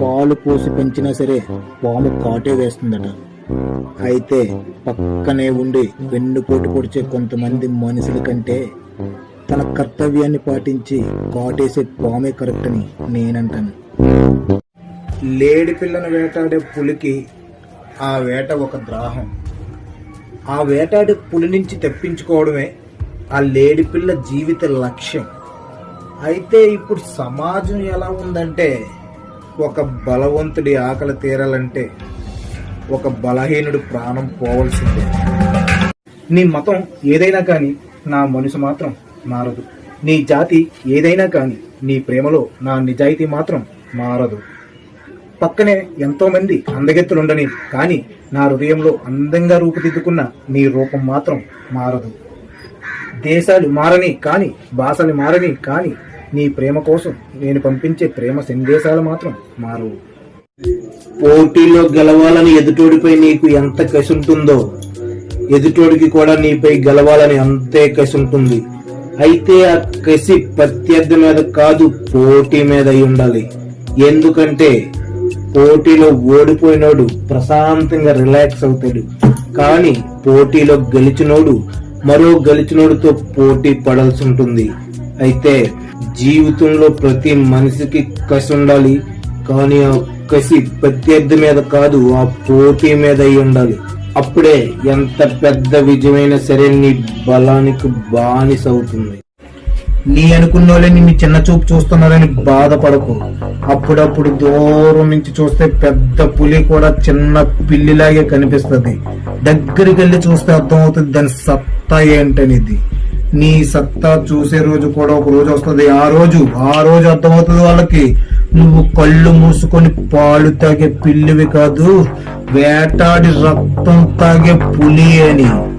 పాలు పోసి పెంచినా సరే పాము కాటే వేస్తుందట. అయితే పక్కనే ఉండి వెన్నుపోటు పొడిచే కొంతమంది మనుషుల కంటే తన కర్తవ్యాన్ని పాటించి కాటేసే పామే కరెక్ట్ అని నేనంటాను. లేడి పిల్లను వేటాడే పులికి ఆ వేట ఒక ద్రాహం. ఆ వేటాడే పులి నుంచి తప్పించుకోవడమే ఆ లేడి పిల్ల జీవిత లక్ష్యం. అయితే ఇప్పుడు సమాజం ఎలా ఉందంటే ఒక బలవంతుడి ఆకలి తీరాలంటే ఒక బలహీనుడి ప్రాణం పోవలసిందే. నీ మతం ఏదైనా కానీ నా మనసు మాత్రం మారదు. నీ జాతి ఏదైనా కానీ నీ ప్రేమలో నా నిజాయితీ మాత్రం మారదు. పక్కనే ఎంతోమంది అందగెత్తులుండని కానీ నా హృదయంలో అందంగా రూపుదిద్దుకున్న నీ రూపం మాత్రం మారదు. దేశాలు మారని కానీ భాషలు మారని కానీ నీ ప్రేమ కోసం నేను పంపించే ప్రేమ సందేశాలు మాత్రం మారవు పోటీలో గెలవాలని ఎదుటోడిపై నీకు ఎంత కసి ఉంటుందో ఎదుటోడికి కూడా నీపై గెలవాలని అంతే కసి ఉంటుంది అయితే ఆ కసి ప్రత్యర్థి మీద కాదు పోటీ మీద అయి ఉండాలి. ఎందుకంటే పోటీలో ఓడిపోయినోడు ప్రశాంతంగా రిలాక్స్ అవుతాడు. కానీ పోటీలో గెలిచినోడు మరో గెలిచినోడితో పోటీ పడాల్సి ఉంటుంది. అయితే జీవితంలో ప్రతి మనిషికి కసి ఉండాలి కానీ ఆ కసి ప్రత్యర్థి మీద కాదు ఆ పోటీ మీద అయి ఉండాలి. అప్పుడే ఎంత పెద్ద విజయమైనా సరే నీ బలానికి బానిస అవుతుంది. నీ అనుకున్నోళ్ళే నిన్ను చిన్న చూపు చూస్తున్నారని బాధపడకు. అప్పుడప్పుడు దూరం నుంచి చూస్తే పెద్ద పులి కూడా చిన్న పిల్లిలాగే కనిపిస్తుంది. దగ్గరికి వెళ్ళి చూస్తే అర్థమవుతుంది దాని సత్తా ఏంటనేది. నీ సత్తా చూసే రోజు కూడా ఒక రోజు వస్తుంది. ఆ రోజు ఆ రోజు అర్థమవుతుంది వాళ్ళకి. నువ్వు కళ్ళు మూసుకొని పాలు తాగే పిల్లివి కాదు వేటాడి రక్తం తాగే పులి అని.